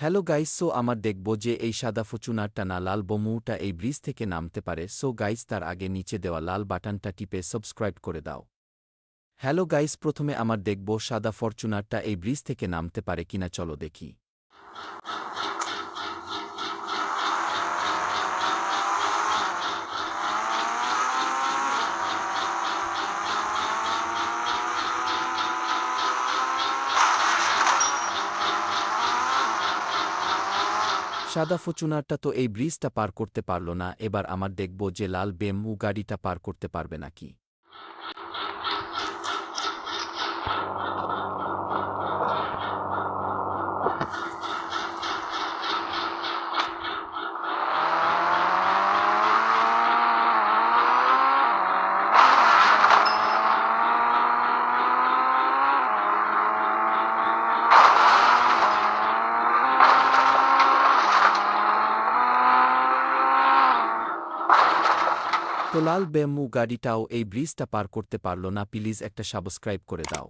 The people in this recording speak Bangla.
হ্যালো গাইস, সো আমার দেখব যে এই সাদা ফচুনারটা না লাল বমুটা এই ব্রিজ থেকে নামতে পারে। সো গাইস, তার আগে নিচে দেওয়া লাল বাটনটা টিপে সাবস্ক্রাইব করে দাও। হ্যালো গাইস, প্রথমে আমার দেখব সাদা ফরচুনারটা এই ব্রিজ থেকে নামতে পারে কিনা, চলো দেখি। সাদা ফচুনারটা তো এই ব্রিজটা পার করতে পারল না, এবার আমার দেখব যে লাল বেমু গাড়িটা পার করতে পারবে নাকি। তো লাল বেমু গাড়িটাও এই ব্রিজটা পার করতে পারল না, প্লিজ একটা সাবস্ক্রাইব করে দাও।